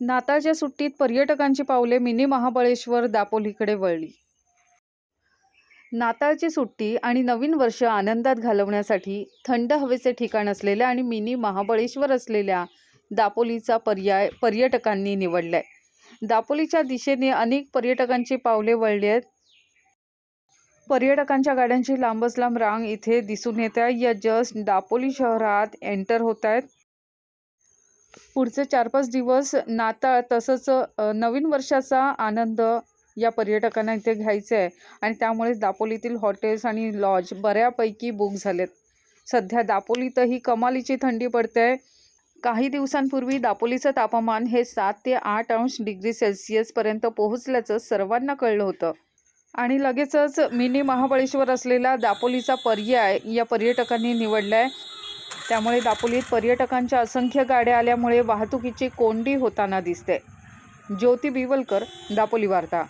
नाताळच्या सुट्टीत पर्यटकांची पावले मिनी महाबळेश्वर दापोलीकडे वळली. नाताळची सुट्टी आणि नवीन वर्ष आनंदात घालवण्यासाठी थंड हवेचे ठिकाण असलेल्या आणि मिनी महाबळेश्वर असलेल्या दापोलीचा पर्याय पर्यटकांनी निवडलाय. दापोलीच्या दिशेने अनेक पर्यटकांची पावले वळली आहेत. पर्यटकांच्या गाड्यांची लांबच लांब रांग इथे दिसून येत आहे. या जस्ट दापोली शहरात एंटर होत आहेत. पुढचे चार पाच दिवस नाताळ तसंच नवीन वर्षाचा आनंद या पर्यटकांना इथे घ्यायचा आहे. आणि त्यामुळेच दापोलीतील हॉटेल्स आणि लॉज बऱ्यापैकी बुक झालेत. सध्या दापोलीतही कमालीची थंडी पडते. आहे काही दिवसांपूर्वी दापोलीचं तापमान हे सात ते आठ अंश डिग्री सेल्सिअसपर्यंत पोहोचल्याचं सर्वांना कळलं होतं. आणि लगेचच मिनी महाबळेश्वर असलेला दापोलीचा पर्याय या पर्यटकांनी निवडला आहे त्यामुळे दापोलीत पर्यटकांच्या असंख्य गाड्या आल्यामुळे वाहतुकीची कोंडी होताना दिसते. ज्योती बिवलकर दापोली वार्ता.